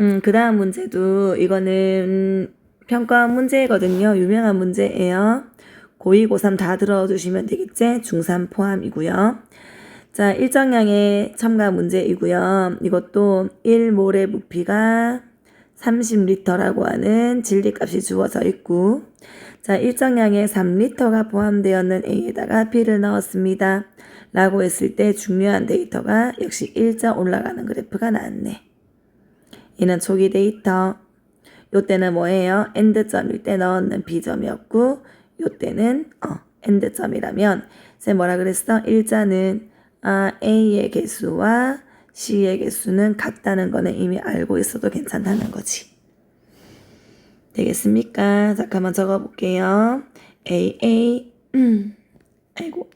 음, 그 다음 문제도 이거는 평가 문제거든요. 유명한 문제예요. 고2, 고3 다 들어주시면 되겠지? 중3 포함이고요. 자, 일정량의 첨가 문제이고요. 이것도 1몰의 부피가 30리터라고 하는 진리값이 주어져 있고 자, 일정량의 3리터가 포함되었는 A에다가 B를 넣었습니다. 라고 했을 때 중요한 데이터가 역시 일자 올라가는 그래프가 나왔네. 얘는 초기 데이터. 요 때는 뭐예요? 엔드점일 때 넣었는 B점이었고 요 때는 어, 엔드점이라면 쌤 뭐라 그랬어? 일자는 아, A의 개수와 C의 개수는 같다는 거는 이미 알고 있어도 괜찮다는 거지. 되겠습니까? 잠깐만 적어볼게요. A, A, 음, 아이고.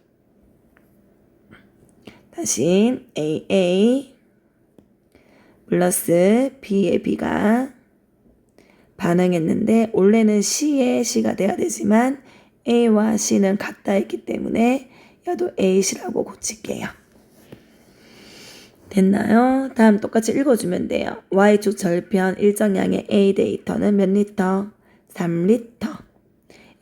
다시 A, A 플러스 B의 B가 반응했는데 원래는 C의 C가 돼야 되지만 A와 C는 같다 했기 때문에 야도 A시라고 고칠게요. 됐나요? 다음 똑같이 읽어주면 돼요. Y축 절편 일정량의 A 데이터는 몇 리터? 3리터.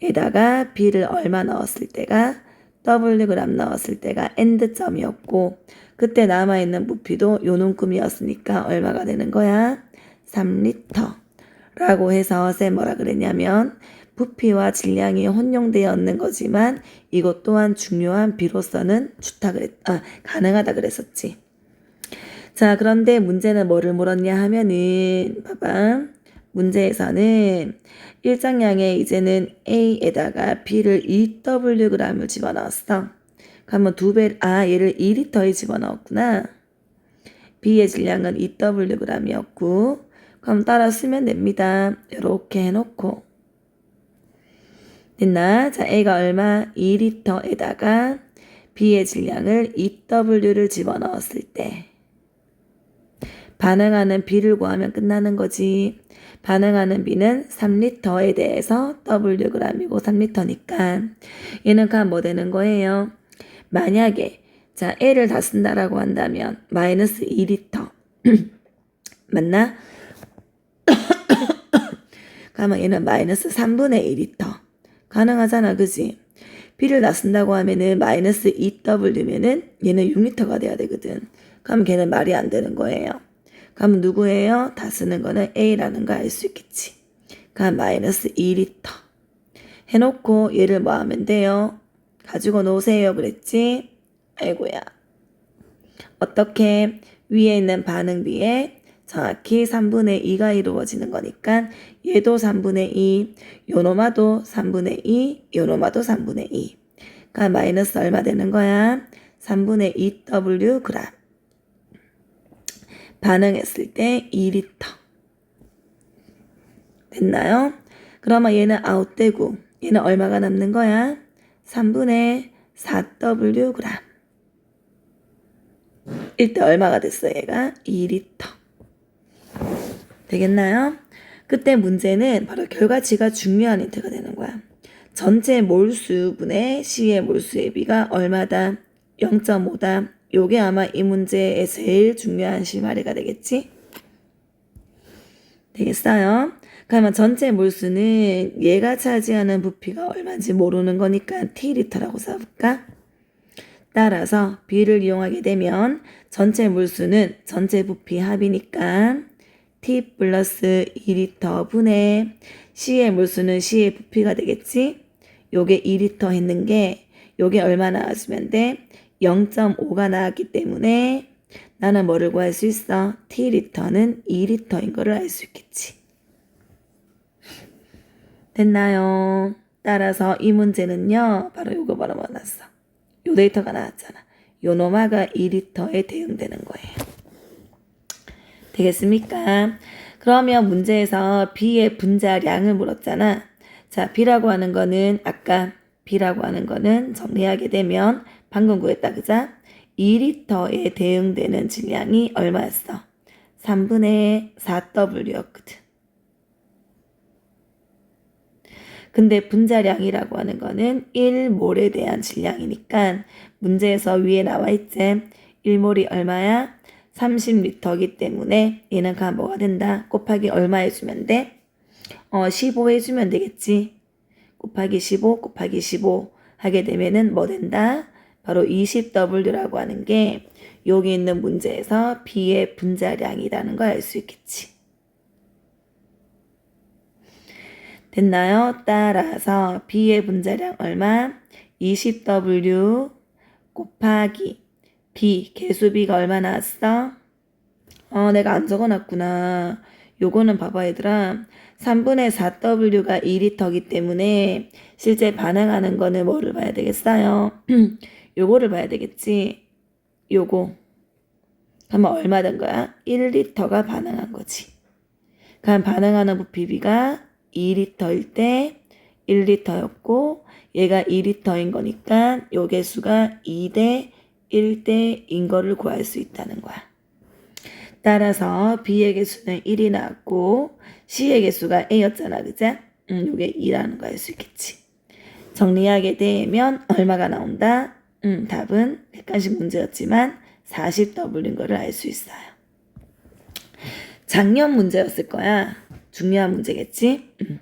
에다가 B를 얼마 넣었을 때가 Wg 넣었을 때가 엔드점이었고 그때 남아있는 부피도 요놈큼이었으니까 얼마가 되는 거야? 3리터. 라고 해서 쌤 뭐라 그랬냐면 부피와 질량이 혼용되어 있는 거지만 이것 또한 중요한 비로서는 좋다 그랬, 아, 가능하다 그랬었지. 자, 그런데 문제는 뭐를 물었냐 하면은, 봐봐. 문제에서는 일정량에 이제는 A에다가 B를 2Wg을 집어넣었어. 그러면 두 배, 아, 얘를 2리터에 집어넣었구나. B의 질량은 2Wg이었고, 그럼 따라 쓰면 됩니다. 이렇게 해놓고. 됐나? 자, A가 얼마? 2리터에다가 B의 질량을 2W를 집어넣었을 때, 반응하는 B를 구하면 끝나는 거지. 반응하는 B는 3리터에 대해서 Wg이고 3리터니까 얘는 그럼 뭐 되는 거예요? 만약에 자 A를 다 쓴다라고 한다면 마이너스 2리터 맞나? 그러면 얘는 마이너스 3분의 1리터 가능하잖아 그지? B를 다 쓴다고 하면은 마이너스 2W면은 얘는 6리터가 돼야 되거든 그럼 걔는 말이 안 되는 거예요 그럼 누구예요? 다 쓰는 거는 A라는 거 알 수 있겠지. 그럼 마이너스 2리터. 해놓고 얘를 뭐 하면 돼요? 가지고 노세요 그랬지? 아이고야. 어떻게 위에 있는 반응비에 정확히 3분의 2가 이루어지는 거니까 얘도 3분의 2, 요노마도 3분의 2, 요노마도 3분의 2. 그러니까 마이너스 얼마 되는 거야? 3분의 2W 그램. 반응했을 때 2리터. 됐나요? 그러면 얘는 아웃되고 얘는 얼마가 남는 거야? 3분의 4W 그램. 이때 얼마가 됐어 얘가? 2리터. 되겠나요? 그때 문제는 바로 결과치가 중요한 힌트가 되는 거야. 전체 몰수분의 C의 몰수의 비가 얼마다? 0.5다. 요게 아마 이 문제의 제일 중요한 실마리가 되겠지? 되겠어요? 그러면 전체 몰수는 얘가 차지하는 부피가 얼마인지 모르는 거니까 T리터라고 써볼까? 따라서 B를 이용하게 되면 전체 물수는 전체 부피 합이니까 T 플러스 2리터 분의 C의 물수는 C의 부피가 되겠지? 요게 2리터 했는 게 요게 얼마 나와주면 돼? 0.5가 나왔기 때문에 나는 뭐를 구할 수 있어? T리터는 2리터인 거를 알 수 있겠지. 됐나요? 따라서 이 문제는요. 바로 요거 바로 만났어. 요 데이터가 나왔잖아. 요 노마가 2리터에 대응되는 거예요. 되겠습니까? 그러면 문제에서 B의 분자량을 물었잖아. 자, B라고 하는 거는 아까 B라고 하는 거는 정리하게 되면 방금 구했다 그자? 2리터에 대응되는 질량이 얼마였어? 3분의 4W였거든. 근데 분자량이라고 하는 거는 1몰에 대한 질량이니까 문제에서 위에 나와 있지. 1몰이 얼마야? 30리터기 때문에 얘는 가 뭐가 된다? 곱하기 얼마 해주면 돼? 어, 15 해주면 되겠지. 곱하기 15 곱하기 15 하게 되면은 뭐 된다? 바로 20W라고 하는 게 여기 있는 문제에서 B의 분자량이라는 걸 알 수 있겠지. 됐나요? 따라서 B의 분자량 얼마? 20W 곱하기 B 개수비가 얼마 나왔어? 어, 내가 안 적어놨구나. 요거는 봐봐 얘들아. 3분의 4W가 2리터기 때문에 실제 반응하는 거는 뭐를 봐야 되겠어요? 요거를 봐야 되겠지. 요거. 그러면 얼마 된 거야? 1리터가 반응한 거지. 그럼 반응하는 부피비가 2리터일 때 1리터였고 얘가 2리터인 거니까 요 개수가 2대 1대인 거를 구할 수 있다는 거야. 따라서 B의 개수는 1이 나왔고 C의 개수가 A였잖아. 그죠? 음, 요게 2라는 거 알 수 있겠지. 정리하게 되면 얼마가 나온다? 음, 답은 객관식 문제였지만 40W인 거를 알 수 있어요. 작년 문제였을 거야. 중요한 문제겠지? 음.